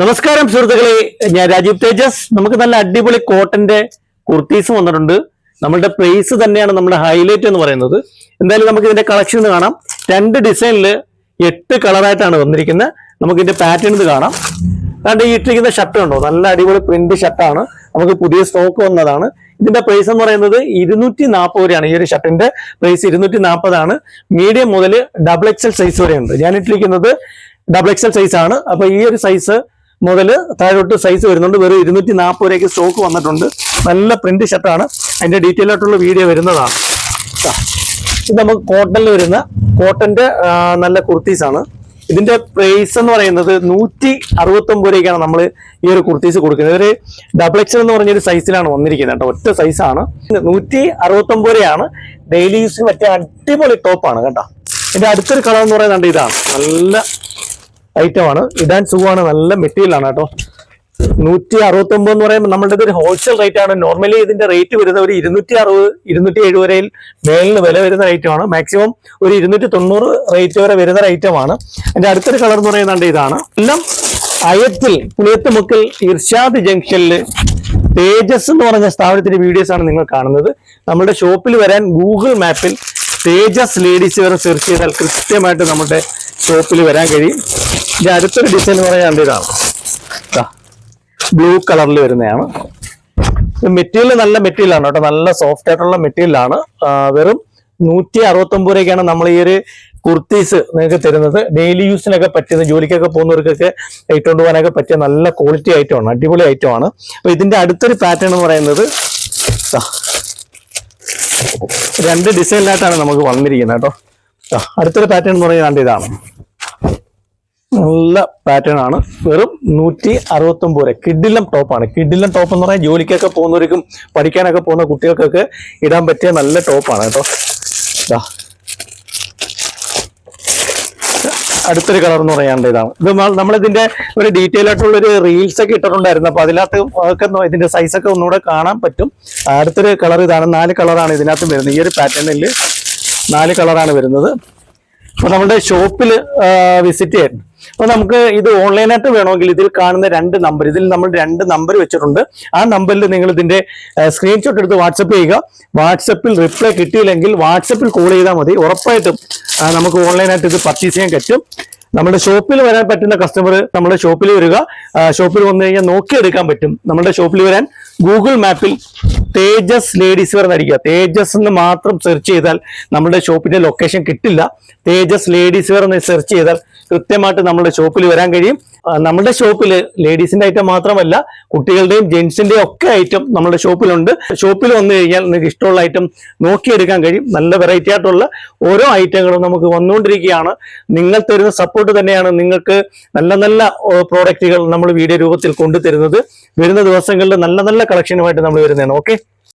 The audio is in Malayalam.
നമസ്കാരം സുഹൃത്തുക്കളെ. ഞാൻ രാജീവ് തേജസ്. നമുക്ക് നല്ല അടിപൊളി കോട്ടന്റെ കുർത്തീസ് വന്നിട്ടുണ്ട്. നമ്മളുടെ പ്രൈസ് തന്നെയാണ് നമ്മുടെ ഹൈലൈറ്റ് എന്ന് പറയുന്നത്. എന്തായാലും നമുക്ക് ഇതിന്റെ കളക്ഷൻ കാണാം. രണ്ട് ഡിസൈനിൽ എട്ട് കളറായിട്ടാണ് വന്നിരിക്കുന്നത്. നമുക്ക് ഇതിന്റെ പാറ്റേൺ കാണാം. അതുകൊണ്ട് ഈ ഇട്ടിരിക്കുന്ന ഷർട്ട് ഉണ്ടോ നല്ല അടിപൊളി പ്രിന്റ് ഷർട്ടാണ് നമുക്ക് പുതിയ സ്റ്റോക്ക് വന്നതാണ്. ഇതിന്റെ പ്രൈസ് എന്ന് പറയുന്നത് ഇരുന്നൂറ്റി നാൽപ്പത് വരെയാണ് ഈ ഒരു ഷർട്ടിന്റെ പ്രൈസ് ഇരുന്നൂറ്റി നാൽപ്പതാണ് മീഡിയം മുതൽ ഡബിൾ എക്സൽ സൈസ് വരെയുണ്ട്. ഞാൻ ഇട്ടിരിക്കുന്നത് ഡബിൾ എക്സൽ സൈസ് ആണ്. അപ്പൊ ഈ ഒരു സൈസ് മുതൽ താഴോട്ട് സൈസ് വരുന്നുണ്ട്. വെറും ഇരുന്നൂറ്റി നാൽപ്പത് രൂപയ്ക്ക് സ്റ്റോക്ക് വന്നിട്ടുണ്ട്. നല്ല പ്രിന്റ് ഷർട്ടാണ് അതിന്റെ ഡീറ്റെയിൽ ആയിട്ടുള്ള വീഡിയോ വരുന്നതാണ്. ഇത് നമുക്ക് കോട്ടണിൽ വരുന്ന കോട്ടന്റെ നല്ല കുർത്തീസാണ് ഇതിന്റെ പ്രൈസ് എന്ന് പറയുന്നത് നൂറ്റി അറുപത്തൊമ്പത് രൂപയ്ക്കാണ് നമ്മൾ ഈ ഒരു കുർത്തീസ് കൊടുക്കുന്നത്. ഇതൊരു ഡബിൾ എക്സൽ എന്ന് പറഞ്ഞൊരു സൈസിലാണ് വന്നിരിക്കുന്നത് കേട്ടോ. ഒറ്റ സൈസാണ് നൂറ്റി അറുപത്തൊമ്പത് രൂപയാണ്. ഡെയിലി യൂസിന് പറ്റിയ അടിപൊളി ടോപ്പാണ് കേട്ടോ. ഇതിന്റെ അടുത്തൊരു കളർ എന്ന് പറയുന്നത് ഇതാണ്. നല്ല ഐറ്റമാണ് ഇടാൻ സുഖമാണ്. നല്ല മെറ്റീരിയൽ ആണ് കേട്ടോ. നൂറ്റി അറുപത്തി ഒമ്പത് എന്ന് പറയുമ്പോൾ നമ്മളുടെ ഒരു ഹോൾസെയിൽ റേറ്റ് ആണ്. നോർമലി ഇതിന്റെ റേറ്റ് വരുന്നത് ഒരു ഇരുന്നൂറ്റി അറുപത് ഇരുന്നൂറ്റി എഴുപത് വരെയിൽ മേലിന് വില വരുന്ന ഐറ്റമാണ് മാക്സിമം ഒരു ഇരുന്നൂറ്റി തൊണ്ണൂറ് റേറ്റ് വരെ വരുന്ന ഐറ്റമാണ് അതിന്റെ അടുത്തൊരു കളർ എന്ന് പറയുന്നത് ഇതാണ്. എല്ലാം അയത്തിൽ പുളിയത്തുമുക്കിൽ ഇർഷാദ് ജംഗ്ഷനിൽ തേജസ് എന്ന് പറഞ്ഞ സ്ഥാപനത്തിന്റെ വീഡിയോസ് ആണ് നിങ്ങൾ കാണുന്നത്. നമ്മുടെ ഷോപ്പിൽ വരാൻ ഗൂഗിൾ മാപ്പിൽ തേജസ് ലേഡീസ് വരെ സെർച്ച് ചെയ്താൽ കൃത്യമായിട്ട് നമ്മുടെ ഷോപ്പിൽ വരാൻ കഴിയും. ഇതിന്റെ അടുത്തൊരു ഡിസൈൻ എന്ന് പറയാണ്ട് ഇതാണ്? ബ്ലൂ കളറിൽ വരുന്നതാണ്. മെറ്റീരിയൽ നല്ല മെറ്റീരിയൽ ആണ് കേട്ടോ. നല്ല സോഫ്റ്റ് ആയിട്ടുള്ള മെറ്റീരിയൽ ആണ്. വെറും നൂറ്റി അറുപത്തൊമ്പത് രൂപയ്ക്കാണ് നമ്മൾ ഈ ഒരു കുർത്തീസ് നിങ്ങൾക്ക് തരുന്നത്. ഡെയിലി യൂസിനൊക്കെ പറ്റുന്ന ജോലിക്കൊക്കെ പോകുന്നവർക്കൊക്കെ ഇട്ടുകൊണ്ട് പോകാനൊക്കെ പറ്റിയ നല്ല ക്വാളിറ്റി ഐറ്റമാണ് അടിപൊളി ഐറ്റം ആണ്. അപ്പൊ ഇതിന്റെ അടുത്തൊരു പാറ്റേൺ എന്ന് പറയുന്നത് രണ്ട് ഡിസൈനിലായിട്ടാണ് നമുക്ക് വന്നിരിക്കുന്നത് കേട്ടോ. അടുത്തൊരു പാറ്റേൺ എന്ന് പറയുന്നത് ഇതാണ്. നല്ല പാറ്റേൺ ആണ്. വെറും നൂറ്റി അറുപത്തൊമ്പത് രൂപ. കിഡിലം ടോപ്പാണ് കിഡിലം ടോപ്പ് എന്ന് പറഞ്ഞാൽ ജോലിക്കൊക്കെ പോകുന്നവർക്കും പഠിക്കാനൊക്കെ പോകുന്ന കുട്ടികൾക്കൊക്കെ ഇടാൻ പറ്റിയ നല്ല ടോപ്പാണ് കേട്ടോ. അടുത്തൊരു കളർ എന്ന് പറയാണ്ട് ഇതാണ്. ഇത് നമ്മളിതിന്റെ ഒരു ഡീറ്റെയിൽ ആയിട്ടുള്ള ഒരു റീൽസ് ഒക്കെ ഇട്ടിട്ടുണ്ടായിരുന്നു. അപ്പൊ അതിനകത്ത് ഒക്കെ ഇതിന്റെ സൈസ് ഒക്കെ ഒന്നുകൂടെ കാണാൻ പറ്റും. അടുത്തൊരു കളർ ഇതാണ്. നാല് കളറാണ് ഇതിനകത്ത് വരുന്നത്. ഈ ഒരു പാറ്റേണിൽ നാല് കളറാണ് വരുന്നത്. അപ്പോൾ നമ്മുടെ ഷോപ്പിൽ വിസിറ്റ് ചെയ്യാൻ. അപ്പോൾ നമുക്ക് ഇത് ഓൺലൈനായിട്ട് വേണമെങ്കിൽ ഇതിൽ കാണുന്ന രണ്ട് നമ്പർ ഇതിൽ നമ്മൾ രണ്ട് നമ്പർ വെച്ചിട്ടുണ്ട്. ആ നമ്പറിൽ നിങ്ങൾ ഇതിന്റെ സ്ക്രീൻഷോട്ട് എടുത്ത് വാട്സപ്പ് ചെയ്യുക. വാട്സപ്പിൽ റിപ്ലൈ കിട്ടിയില്ലെങ്കിൽ വാട്സപ്പിൽ കോൾ ചെയ്താൽ മതി. ഉറപ്പായിട്ടും നമുക്ക് ഓൺലൈനായിട്ട് ഇത് പർച്ചേസ് ചെയ്യാൻ പറ്റും. നമ്മുടെ ഷോപ്പിൽ വരാൻ പറ്റുന്ന കസ്റ്റമർ നമ്മുടെ ഷോപ്പിൽ വരിക. ഷോപ്പിൽ വന്നു കഴിഞ്ഞാൽ നോക്കിയെടുക്കാൻ പറ്റും. നമ്മുടെ ഷോപ്പിൽ വരാൻ ഗൂഗിൾ മാപ്പിൽ തേജസ് ലേഡീസ് വെയർ എന്നടിക്കുക തേജസ് എന്ന് മാത്രം സെർച്ച് ചെയ്താൽ നമ്മുടെ ഷോപ്പിന്റെ ലൊക്കേഷൻ കിട്ടില്ല. തേജസ് ലേഡീസ് വെയർ എന്ന് സെർച്ച് ചെയ്താൽ കൃത്യമായിട്ട് നമ്മുടെ ഷോപ്പിൽ വരാൻ കഴിയും. നമ്മുടെ ഷോപ്പിൽ ലേഡീസിന്റെ ഐറ്റം മാത്രമല്ല കുട്ടികളുടെയും ജെന്റ്സിന്റെയും ഒക്കെ ഐറ്റം നമ്മുടെ ഷോപ്പിലുണ്ട്. ഷോപ്പിൽ വന്നു കഴിഞ്ഞാൽ നിങ്ങൾക്ക് ഇഷ്ടമുള്ള ഐറ്റം നോക്കിയെടുക്കാൻ കഴിയും. നല്ല വെറൈറ്റി ആയിട്ടുള്ള ഓരോ ഐറ്റങ്ങളും നമുക്ക് വന്നുകൊണ്ടിരിക്കുകയാണ്. നിങ്ങൾ തരുന്ന സപ്പോർട്ട് തന്നെയാണ് നിങ്ങൾക്ക് നല്ല നല്ല പ്രോഡക്റ്റുകൾ നമ്മൾ വീഡിയോ രൂപത്തിൽ കൊണ്ടുതരുന്നത്. വരുന്ന ദിവസങ്ങളിൽ നല്ല നല്ല കളക്ഷനുമായിട്ട് നമ്മൾ വരുന്നതാണ്. ഓക്കെ